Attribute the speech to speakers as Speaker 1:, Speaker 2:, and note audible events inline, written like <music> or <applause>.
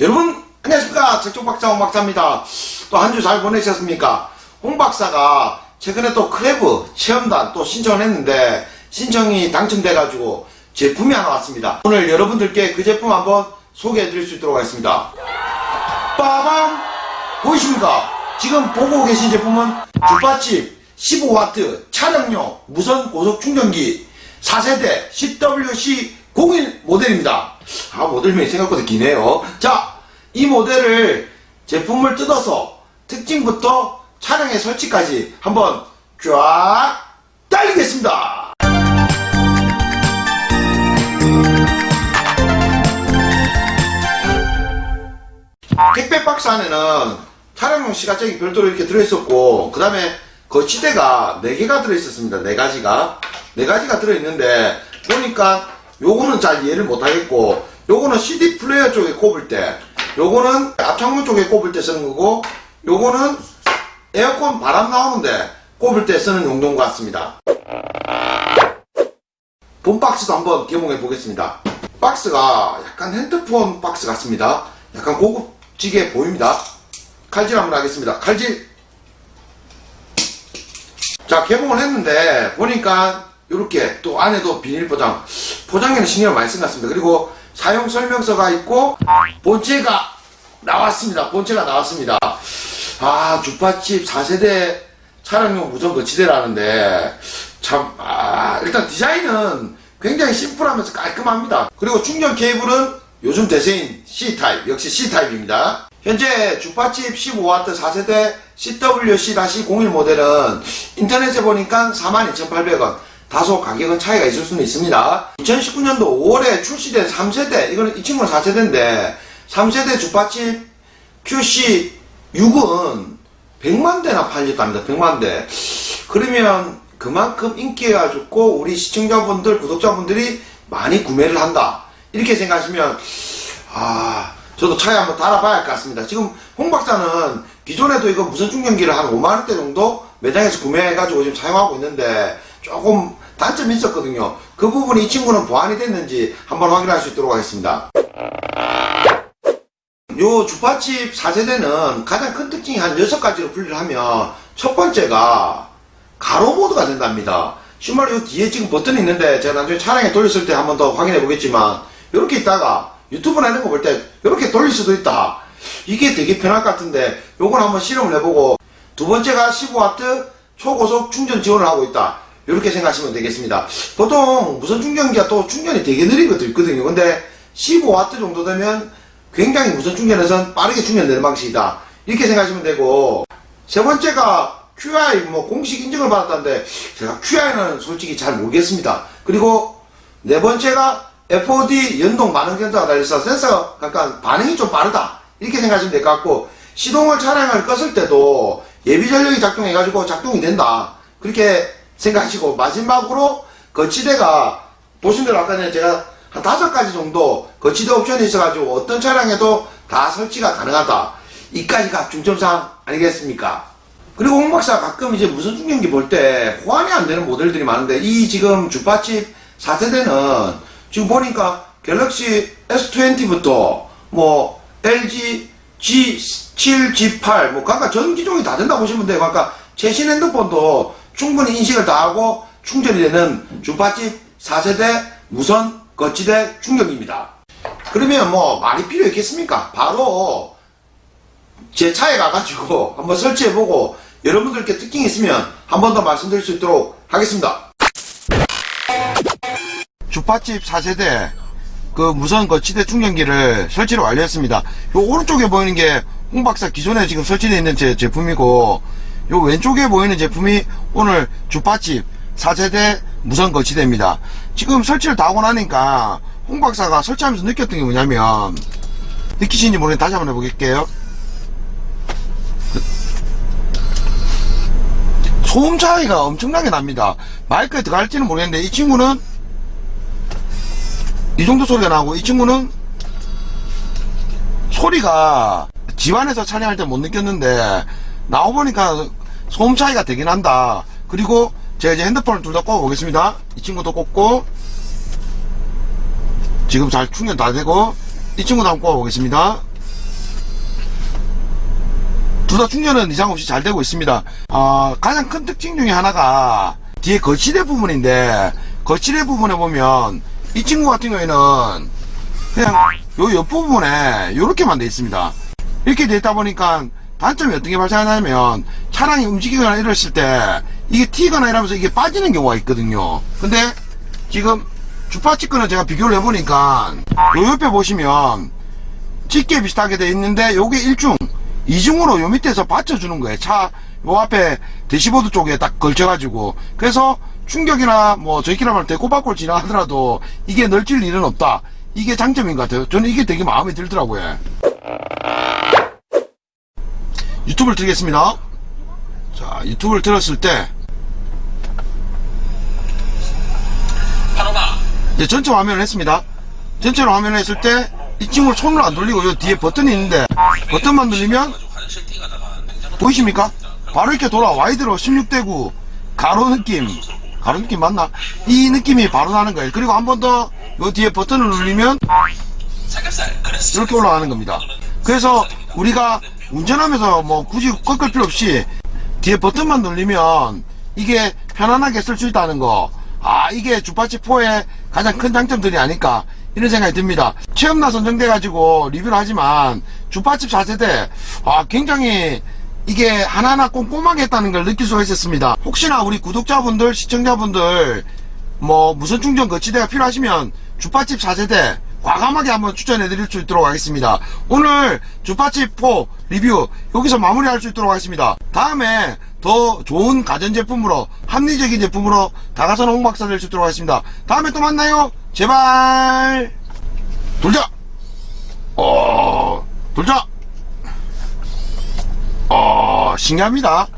Speaker 1: 여러분 안녕하십니까. 책종박사 홍박사입니다. 또 한 주 잘 보내셨습니까? 홍박사가 최근에 또 크레브 체험단 또 신청을 했는데 신청이 당첨돼 가지고 제품이 하나 왔습니다. 오늘 여러분들께 그 제품 한번 소개해 드릴 수 있도록 하겠습니다. 빠밤! 보이십니까? 지금 보고 계신 제품은 주파칩 15W 차량용 무선 고속 충전기 4세대 CWC01 모델입니다. 아, 모델명이 생각보다 기네요. 자, 이 모델을 제품을 뜯어서 특징부터 차량의 설치까지 한번 쫙 달리겠습니다. 택배 박스 안에는 차량용 시가잭이 별도로 이렇게 들어있었고 그 다음에 거치대가 4개가 들어있었습니다. 4가지가 4가지가 들어있는데 보니까 요거는 잘 이해를 못하겠고 요거는 CD 플레이어 쪽에 꼽을 때 요거는 앞창문 쪽에 꼽을 때 쓰는 거고 요거는 에어컨 바람 나오는데 꼽을 때 쓰는 용도인 것 같습니다. 본 박스도 한번 개봉해 보겠습니다. 박스가 약간 핸드폰 박스 같습니다. 약간 고급지게 보입니다. 칼질 한번 하겠습니다. 칼질! 자, 개봉을 했는데, 보니까, 이렇게, 또 안에도 비닐 포장. 포장에는 신경을 많이 쓴 것 같습니다. 그리고 사용 설명서가 있고, 본체가 나왔습니다. 본체가 나왔습니다. 아, 주파칩 4세대 차량용 무전 거치대라는데, 참, 아, 일단 디자인은 굉장히 심플하면서 깔끔합니다. 그리고 충전 케이블은 요즘 대세인 C타입, 역시 C타입입니다. 현재 주파칩 15W 4세대 CWC-01 모델은 인터넷에 보니까 42,800원. 다소 가격은 차이가 있을 수는 있습니다. 2019년도 5월에 출시된 3세대, 이거는 이 친구는 4세대인데, 3세대 주파칩 QC6은 100만 대나 팔렸답니다. 100만 대. 그러면 그만큼 인기가 좋고 우리 시청자분들, 구독자분들이 많이 구매를 한다. 이렇게 생각하시면 아, 저도 차에 한번 달아봐야 할 것 같습니다. 지금 홍 박사는 기존에도 이거 무선 충전기를 한 5만원대 정도 매장에서 구매해가지고 지금 사용하고 있는데 조금 단점이 있었거든요. 그 부분이 이 친구는 보완이 됐는지 한번 확인할 수 있도록 하겠습니다. 요 주파칩 4세대는 가장 큰 특징이 한 6가지로 분리를 하면 첫 번째가 가로 모드가 된답니다. 신발 요 뒤에 지금 버튼이 있는데 제가 나중에 차량에 돌렸을 때 한번 더 확인해 보겠지만 이렇게 있다가 유튜브 내는 거볼 때 이렇게 돌릴 수도 있다. 이게 되게 편할 것 같은데 요걸 한번 실험을 해보고 두 번째가 15W 초고속 충전 지원을 하고 있다. 이렇게 생각하시면 되겠습니다. 보통 무선 충전기가 또 충전이 되게 느린 것도 있거든요. 근데 15W 정도 되면 굉장히 무선 충전에선 빠르게 충전되는 방식이다. 이렇게 생각하시면 되고 세 번째가 QI 뭐 공식 인증을 받았다는데 제가 QI는 솔직히 잘 모르겠습니다. 그리고 네 번째가 FOD 연동 반응 센서가 달려서 센서가 약간 반응이 좀 빠르다. 이렇게 생각하시면 될 것 같고 시동을 차량을 껐을 때도 예비 전력이 작동해가지고 작동이 된다. 그렇게 생각하시고 마지막으로 거치대가 보신 대로 아까 전에 제가 한 다섯 가지 정도 거치대 옵션이 있어가지고 어떤 차량에도 다 설치가 가능하다. 이까지가 중점사항 아니겠습니까? 그리고 홍 박사 가끔 이제 무선 충전기 볼 때 호환이 안 되는 모델들이 많은데 이 지금 주파칩 4세대는 지금 보니까 갤럭시 S20부터 뭐 LG G7, G8 뭐 각각 전 기종이 다 된다 보시면 돼요. 그러니까 최신 핸드폰도 충분히 인식을 다 하고 충전이 되는 주파칩 4세대 무선 거치대 충전기입니다. 그러면 뭐 말이 필요 있겠습니까? 바로 제 차에 가가지고 <laughs> 한번 설치해보고 여러분들께 특징이 있으면 한 번 더 말씀드릴 수 있도록 하겠습니다. 주파칩 4세대 그 무선 거치대 충전기를 설치를 완료했습니다. 요 오른쪽에 보이는 게 홍박사 기존에 지금 설치되어 있는 제 제품이고 요 왼쪽에 보이는 제품이 오늘 주파칩 4세대 무선 거치대입니다. 지금 설치를 다 하고 나니까 홍 박사가 설치하면서 느꼈던 게 뭐냐면 느끼시는지 모르겠는데 다시 한번 해보겠게요. 소음 차이가 엄청나게 납니다. 마이크에 들어갈지는 모르겠는데 이 친구는 이 정도 소리가 나고 이 친구는 소리가 집안에서 촬영할 때 못 느꼈는데 나와보니까 소음 차이가 되긴 한다. 그리고 제가 이제 핸드폰을 둘 다 꼽아 보겠습니다. 이 친구도 꼽고 지금 잘 충전 다 되고 이 친구도 한번 꼽아 보겠습니다. 둘 다 충전은 이상 없이 잘 되고 있습니다. 아, 가장 큰 특징 중에 하나가 뒤에 거치대 부분인데 거치대 부분에 보면 이 친구 같은 경우에는 그냥 요 옆부분에 이렇게만 돼 있습니다. 이렇게 돼 있다 보니까 단점이 어떤 게 발생하냐면 차량이 움직이거나 이랬을 때 이게 튀거나 이러면서 이게 빠지는 경우가 있거든요. 근데 지금 주파치 거는 제가 비교를 해보니까 요 옆에 보시면 짙게 비슷하게 돼 있는데 요게 1중, 2중으로 요 밑에서 받쳐주는 거예요. 차 요 앞에 대시보드 쪽에 딱 걸쳐가지고 그래서 충격이나 뭐 저희끼리 할때 꼬박골 지나가더라도 이게 널칠 일은 없다. 이게 장점인 것 같아요. 저는 이게 되게 마음에 들더라고요. 유튜브를 틀겠습니다. 자, 유튜브를 틀었을 때
Speaker 2: 파노마
Speaker 1: 이제 전체 화면을 했습니다. 전체로 화면을 했을 때 이 친구를 손으로 안 돌리고 요 뒤에 버튼이 있는데 버튼만 누르면
Speaker 2: 냉장고
Speaker 1: 보이십니까? 바로 이렇게 돌아 와이드로 16대 9 가로 느낌 가로 느낌 맞나? 이 느낌이 바로 나는 거예요. 그리고 한 번 더 요 뒤에 버튼을 누르면 이렇게 올라가는 겁니다. 그래서 우리가 운전하면서 뭐 굳이 꺾을 필요 없이 뒤에 버튼만 누르면 이게 편안하게 쓸 수 있다는 거. 아, 이게 주파치 4의 가장 큰 장점들이 아닐까. 이런 생각이 듭니다. 체험나 선정돼가지고 리뷰를 하지만 주파집 4세대, 아, 굉장히 이게 하나하나 꼼꼼하게 했다는 걸 느낄 수가 있었습니다. 혹시나 우리 구독자분들, 시청자분들, 뭐 무선 충전 거치대가 필요하시면 주파집 4세대 과감하게 한번 추천해 드릴 수 있도록 하겠습니다. 오늘 주파집 4 리뷰 여기서 마무리할 수 있도록 하겠습니다. 다음에 더 좋은 가전제품으로 합리적인 제품으로 다가선 홍박사 될 수 있도록 하겠습니다. 다음에 또 만나요. 제발 돌자. 어 돌자. 어 신기합니다.